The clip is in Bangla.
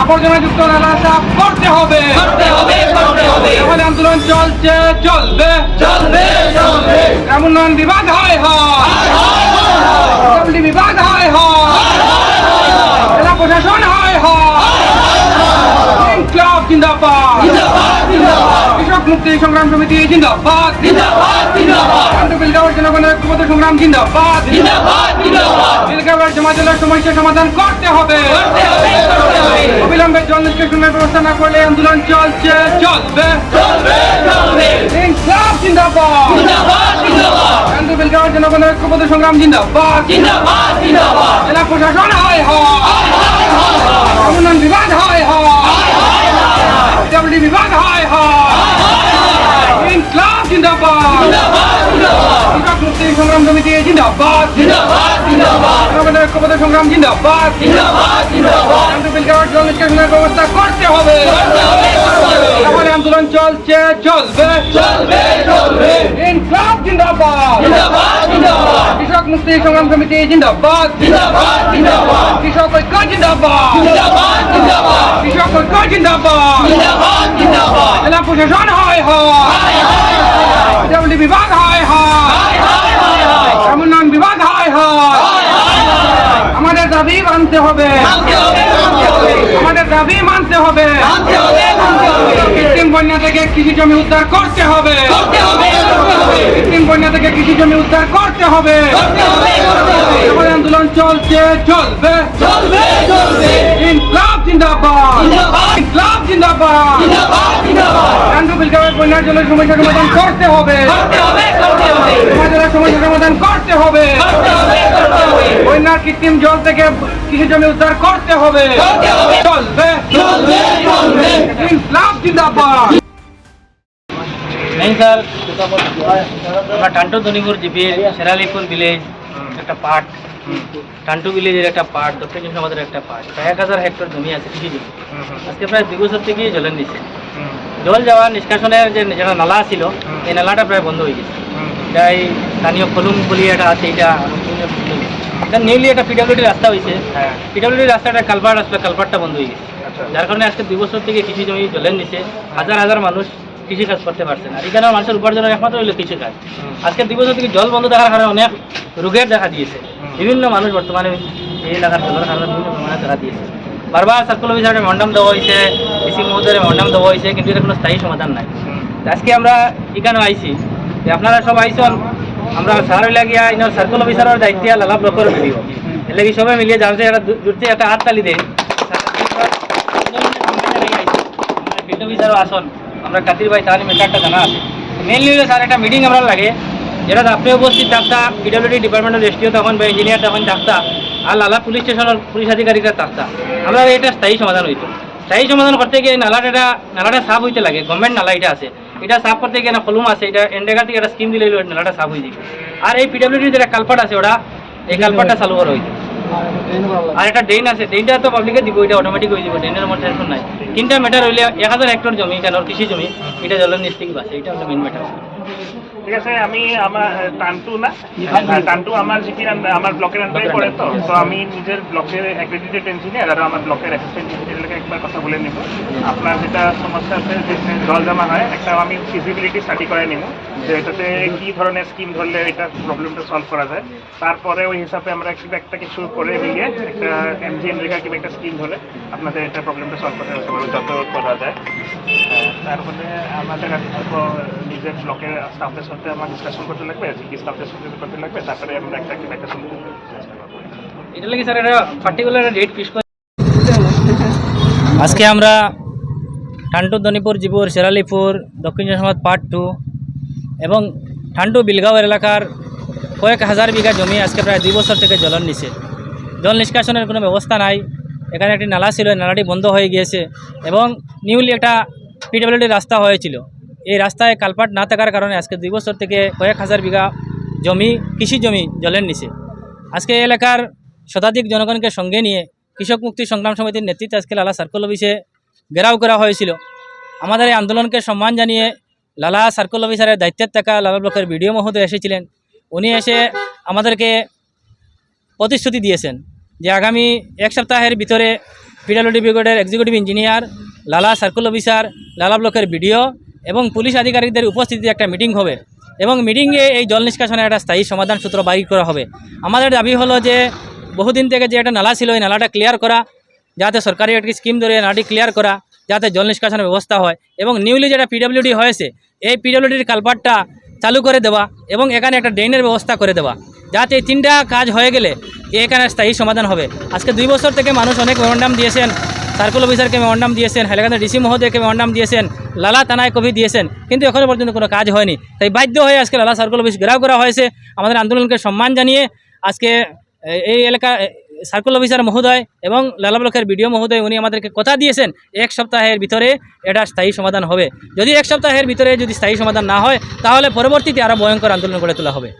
আবর্জনাযুক্ত নালা সাফ করতে হবে। করতে হবে করতে হবে। তাহলে আন্দোলন চলছে চলবে। চলবে চলবে। গ্রাম উন্নয়ন বিভাগ হয় হয়। বিভাগ হয় হয়। জেলা প্রশাসন হয় হয়। ক্লাব জিন্দাবাদ। জিন্দাবাদ জিন্দাবাদ। কৃষক মুক্তি সংগ্রাম সমিতি জিন্দাবাদ। জিন্দাবাদ। জনগণের ঐক্যবদ্ধ সংগ্রাম জিন্দাবাদ। জিন্দাবাদ জমাজলের সমস্যা সমাধান করতে হবে। অবিলম্বে জল নিষ্কাশনের ব্যবস্থা না করলে আন্দোলন চলছে চলবে। জনগণের ঐক্যবদ্ধ সংগ্রাম জিন্দাবাদ। জেলা প্রশাসন হয়। হয় উন্নয়ন জিন্দাবাদ জিন্দাবাদ জিন্দাবাদ। জনগণের ঐক্যবদ্ধ সংগ্রাম জিন্দাবাদ। জিন্দাবাদ জিন্দাবাদ। কান্টু বিলগাঁওয়ের জল নিষ্কাশনের ব্যবস্থা করতে হবে। করতে হবে তাহলে আন্দোলন চলছে চলবে। চলবে চলবে। ক্লাব জিন্দাবাদ। জিন্দাবাদ জিন্দাবাদ। কৃষক মুক্তি সংগ্রাম সমিতি জিন্দাবাদ। জিন্দাবাদ জিন্দাবাদ। কৃষক ঐক্য জিন্দাবাদ। জিন্দাবাদ জিন্দাবাদ। কৃষক ঐক্য জিন্দাবাদ। জিন্দাবাদ জিন্দাবাদ। জেলা প্রশাসন হয় হয়। বিভাগ হয় হয় উন্নয়ন বিভাগ হয় হয় আমাদের দাবি মানতে হবে। আমাদের দাবি মানতে হবে। কৃত্রিম বন্যা থেকে কৃষি জমি উদ্ধার করতে হবে। কৃত্রিম বন্যা থেকে কৃষি জমি উদ্ধার করতে হবে। আন্দোলন চলছে চলবে। চলবে চলবে। ইনকলাব জিন্দাবাদ। ইনকলাব জিন্দাবাদ। জিন্দাবাদ বন্যার সমস্যা সমাধান করতে হবে। করতে হবে সমাজের সমস্যা সমাধান করতে হবে। সরকার কৃত্রিম জল থেকে কৃষি জমি উদ্ধার করতে হবে। আমরা টান্টু ধনিপুর জিপির শেরালিপুর ভিলেজ একটা পার্ট টান্টু ভিলেজের একটা পার্ট দক্ষিণ চব্বিশ আমাদের একটা পার্ট প্রায় এক হাজার হেক্টর জমি আছে কৃষি জমি। আজকে প্রায় দুই বছর থেকে জলের নিচ্ছে জল যাওয়া নিষ্কাশনের যে যেটা নালা ছিল এই নালাটা প্রায় বন্ধ হয়ে গেছে। তাই স্থানীয় ফলুম বলি এটা আছে এটা এটা নিউলি একটা পিডাব্লিউডি রাস্তা হয়েছে পিডাব্লিউডি রাস্তাটা কালপাট আসলে কালপাটটা বন্ধ হয়ে গেছে। যার কারণে আজকে দুই বছর থেকে কৃষি জমি জলের নিচে হাজার হাজার মানুষ কৃষি কাজ করতে পারছে না। এখানে মানুষের উপার্জনের একমাত্র হলো কৃষি কাজ। আজকে দুই বছর থেকে জল বন্ধ থাকার কারণে অনেক রোগের দেখা দিয়েছে। বিভিন্ন মানুষ বর্তমানে এই এলাকার জলের কারণে বিভিন্ন দেখা দিয়েছে। বারবার সার্কুল অফিসারে মন্ডাম দেওয়া হয়েছে ডিসি মহোদয়ের মন্ডাম দেওয়া হয়েছে কিন্তু এটা কোনো স্থায়ী সমাধান নাই। আজকে আমরা এখানে আইছি। যে আপনারা সব আইসন আমরা সার লাগিয়া ইনার সার্কুল অফিসারের দায়িত্ব লালা ব্লকের ভিডিও এর লাগি সবাই মিলিয়ে জানছে একটা জুড়তে একটা হাত তালি দেয় আসন আমরা কাতির ভাই তাহলে জানা আছে। মেনলি স্যার একটা মিটিং আমরা লাগে। যেটা আপনি উপস্থিত থাকতা পিডব্লিউডি ডিপার্টমেন্টের রেস্টিও তখন বা ইঞ্জিনিয়ার তখন থাকতা আর লালা পুলিশ স্টেশনের পুলিশ আধিকারিকরা থাকতা। আমরা এটা স্থায়ী সমাধান হইতো। স্থায়ী সমাধান করতে গিয়ে নালাটা নালাটা সাফ হইতে লাগে গভর্নমেন্ট নালা এটা আছে। এটা সাফ করতে গিয়ে কলুম আছে, এটা এন্ডেগার থেকে একটা স্কিম দিলে নালাটা সাফ হয়ে যাবে। আর এই পিডব্লিউডি যেটা কালপাট আছে ওটা এই কালপাটটা চালু করা হয়েছে। আর একটা ড্রেন আছে ড্রেনটা তো পাবলিকে দিব, এটা অটোমেটিক হয়ে যাবে ড্রেনের মধ্যে টেনশন নাই। তিনটা ম্যাটার হইলে এক হাজার হেক্টর জমি, এটা কৃষি জমি, এটা জলের নিচ থেকে বাসে এটা হলো মেন ম্যাটার ঠিক আছে আমি আমার টান্টু না। টান্টু আমার জিপির আমার ব্লকের আন্ডারে পড়ে তো। তো আমি নিজের ব্লকের অ্যাক্রেডিটেড ইঞ্জিনিয়ার আর আমার ব্লকের অ্যাসিস্ট্যান্ট ইঞ্জিনিয়ারকে একবার কথা বলে নেব। আপনার যেটা সমস্যা আছে যেখানে জল জমা হয় একটা আমি ফিজিবিলিটি স্টাডি করে নেব যে এটাতে কি ধরনের স্কিম ধরলে এটা প্রবলেমটা সলভ করা যায়। তারপরে ওই হিসাবে আমরা একটা কিছু করে মিলিয়ে একটা এমজিএন রেখা কিংবা একটা স্কিম ধরে আপনাদের এটা প্রবলেমটা সলভ করতে হবে যত করা যায়। আহ, তারপরে আমাদের নিজের ব্লকের স্টাফের সাথে আমার ডিসকাশন করতে লাগবে জিপি স্টাফের সাথে করতে লাগবে তারপরে আমরা একটা একটা সলিউশন চেষ্টা করব। এটা লাগে স্যার এটা পার্টিকুলার ডেট ফিক্স আজকে আমরা ঠান্টু দনিপুর জিপুর শেরালিপুর দক্ষিণ জনসমাজ পার্ট টু এবং ঠান্টু বিলগাঁও এলাকার কয়েক হাজার বিঘা জমি আজকে প্রায় দুই বছর থেকে জলের নিচে জল নিষ্কাশনের কোনো ব্যবস্থা নাই। এখানে একটি নালা ছিল এই নালাটি বন্ধ হয়ে গিয়েছে এবং নিউলি একটা পিডব্লিউডি রাস্তা হয়েছিল। এই রাস্তায় কালপাট না থাকার কারণে আজকে দুই বছর থেকে কয়েক হাজার বিঘা জমি, কৃষি জমি জলের নিচে। আজকে এলাকার শতাধিক জনগণকে সঙ্গে নিয়ে কৃষক মুক্তি সংগ্রাম সমিতির নেতৃত্বে আজকে লালা সার্কুল অফিসে ঘেরাও করা হয়েছিল। আমাদের এই আন্দোলনকে সম্মান জানিয়ে লালা সার্কুল অফিসারের দায়িত্বের থাকা লালা ব্লকের বিডিও মহোদয় এসেছিলেন। উনি এসে আমাদেরকে প্রতিশ্রুতি দিয়েছেন যে আগামী এক সপ্তাহের ভিতরে পিডাব্লিউডি ব্রিগেডের executive engineer, Lala circle officer, Lala ব্লকের বিডিও এবং পুলিশ আধিকারিকদের উপস্থিতিতে একটা মিটিং হবে এবং মিটিংয়ে এই জল নিষ্কাশনের একটা স্থায়ী সমাধান সূত্র বাইর করা হবে। আমাদের দাবি হলো যে বহুদিন থেকে যে একটা নালা ছিল ওই নালাটা ক্লিয়ার করা, যাতে সরকারি একটি স্কিম ধরে নালাটি ক্লিয়ার করা, যাতে জল নিষ্কাশনের ব্যবস্থা হয় এবং নিউলি যেটা পিডব্লিউডি হয়েছে, এই পিডব্লিউডির কালপাটটা চালু করে দেওয়া এবং এখানে একটা ড্রেনের ব্যবস্থা করে দেওয়া, যাতে এই তিনটা কাজ হয়ে গেলে এখানে স্থায়ী সমাধান হবে। আজকে দুই বছর থেকে মানুষ অনেক মেমোরান্ডাম দিয়েছেন সার্কুল অফিসারকে মেমোরান্ডাম দিয়েছেন হাইলাকান্দি ডিসি মহোদয়কে মেমোরান্ডাম দিয়েছেন, লালা থানায় কবি দিয়েছেন, কিন্তু এখনও পর্যন্ত কোনো কাজ হয়নি। তাই বাধ্য হয়ে আজকে লালা সার্কুল অফিস ঘেরাও করা হয়েছে। আমাদের আন্দোলনকে সম্মান জানিয়ে আজকে এই এলাকা সার্কুল অফিসার মহোদয় এবং লালা ব্লকের বিডিও মহোদয় উনি আমাদেরকে কথা দিয়েছেন, এক সপ্তাহের ভিতরে এটা স্থায়ী সমাধান হবে। যদি এক সপ্তাহের ভিতরে যদি স্থায়ী সমাধান না হয়, তাহলে পরবর্তীতে আরও ভয়ঙ্কর আন্দোলন গড়ে তোলা হবে।